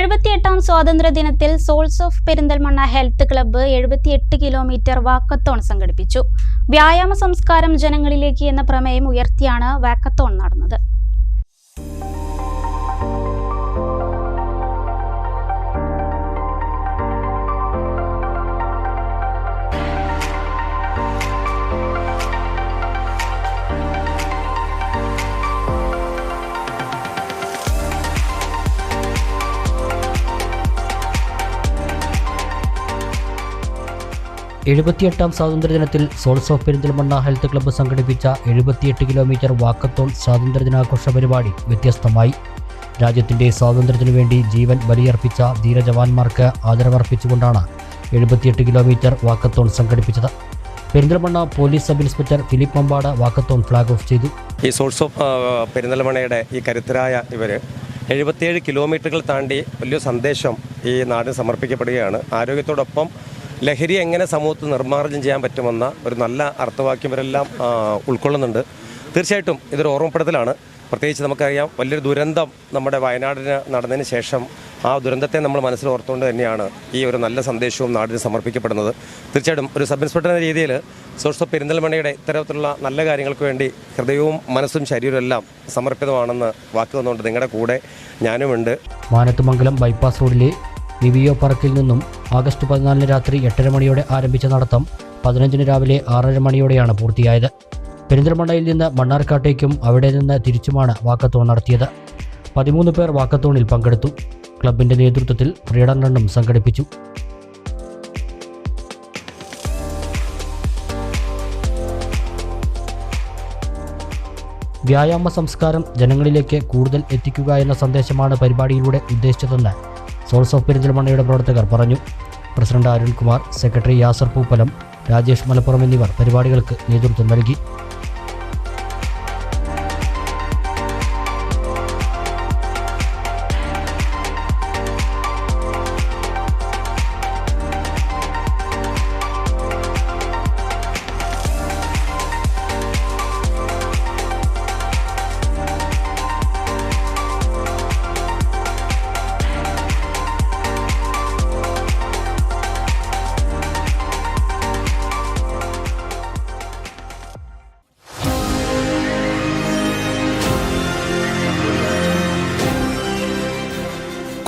എഴുപത്തിയെട്ടാം സ്വാതന്ത്ര്യ ദിനത്തിൽ souls of Perinthalmanna health club എഴുപത്തിയെട്ട് കിലോമീറ്റർ വാക്കത്തോൺ സംഘടിപ്പിച്ചു. വ്യായാമ സംസ്കാരം ജനങ്ങളിലേക്ക് എന്ന പ്രമേയം ഉയർത്തിയാണ് വാക്കത്തോൺ നടന്നത്. എഴുപത്തിയെട്ടാം സ്വാതന്ത്ര്യദിനത്തിൽ souls of Perinthalmanna health club സംഘടിപ്പിച്ച എഴുപത്തിയെട്ട് കിലോമീറ്റർ വാക്കത്തോൺ സ്വാതന്ത്ര്യദിനാഘോഷ പരിപാടി വ്യത്യസ്തമായി. രാജ്യത്തിന്റെ സ്വാതന്ത്ര്യത്തിനു വേണ്ടി ജീവൻ ബലിയർപ്പിച്ച ധീരജവാന്മാർക്ക് ആദരവർപ്പിച്ചുകൊണ്ടാണ് എഴുപത്തിയെട്ട് കിലോമീറ്റർ വാക്കത്തോൺ സംഘടിപ്പിച്ചത്. Perinthalmanna police sub inspector Philip Mambad walkathon flag off ചെയ്തു. ഈ സോഴ്സ് ഓഫ് പെരിന്തൽമണ്ണയുടെ ഈ കരുത്തരായ ഇവർ എഴുപത്തിയേഴ് കിലോമീറ്ററുകൾ താണ്ടി വലിയ സന്ദേശം ഈ നാടിന് സമർപ്പിക്കപ്പെടുകയാണ്. ആരോഗ്യത്തോടൊപ്പം ലഹരി എങ്ങനെ സമൂഹത്തിൽ നിർമ്മാർജനം ചെയ്യാൻ പറ്റുമെന്ന ഒരു നല്ല അർത്ഥവാക്യം ഇവരെല്ലാം ഉൾക്കൊള്ളുന്നുണ്ട്. തീർച്ചയായിട്ടും ഇതൊരു ഓർമ്മപ്പെടുത്തലാണ്. പ്രത്യേകിച്ച് നമുക്കറിയാം വലിയൊരു ദുരന്തം നമ്മുടെ വയനാടിന് നടന്നതിന് ശേഷം ആ ദുരന്തത്തെ നമ്മൾ മനസ്സിൽ ഓർത്തുകൊണ്ട് തന്നെയാണ് ഈ ഒരു നല്ല സന്ദേശവും നാടിന് സമർപ്പിക്കപ്പെടുന്നത്. തീർച്ചയായിട്ടും ഒരു സബ് ഇൻസ്പെക്ടർ എന്ന രീതിയിൽ സോഴ്സ് ഓഫ് പെരിന്തൽമണ്ണയുടെ ഇത്തരത്തിലുള്ള നല്ല കാര്യങ്ങൾക്ക് വേണ്ടി ഹൃദയവും മനസ്സും ശരീരവും എല്ലാം സമർപ്പിതമാണെന്ന് വാക്ക് തന്നുകൊണ്ട് നിങ്ങളുടെ കൂടെ ഞാനുമുണ്ട്. മാനത്തുമംഗലം ബൈപ്പാസ് റോഡിലെ വിവിയോ പാർക്കിൽ നിന്നും ആഗസ്റ്റ് പതിനാലിന് രാത്രി എട്ടര മണിയോടെ ആരംഭിച്ച നടത്തം പതിനഞ്ചിന് രാവിലെ ആറര മണിയോടെയാണ് പൂർത്തിയായത്. പെരിന്തൽമണ്ണയിൽ നിന്ന് മണ്ണാർക്കാട്ടേക്കും അവിടെ നിന്ന് തിരിച്ചുമാണ് വാക്കത്തോൺ നടത്തിയത്. പതിമൂന്ന് പേർ വാക്കത്തോണിൽ പങ്കെടുത്തു. ക്ലബിന്റെ നേതൃത്വത്തിൽ ഫ്രീഡം റണ്ണും സംഘടിപ്പിച്ചു. വ്യായാമ സംസ്കാരം ജനങ്ങളിലേക്ക് കൂടുതൽ എത്തിക്കുക എന്ന സന്ദേശമാണ് പരിപാടിയിലൂടെ ഉദ്ദേശിച്ചതെന്ന് സോഴ്സ് ഓഫ് പെരിന്തൽമണ്ണയുടെ പ്രവർത്തകർ പറഞ്ഞു. പ്രസിഡന്റ് അരുൺകുമാർ സെക്രട്ടറി യാസർ പൂപ്പലം രാജേഷ് മലപ്പുറം എന്നിവർ പരിപാടികൾക്ക് നേതൃത്വം നൽകി.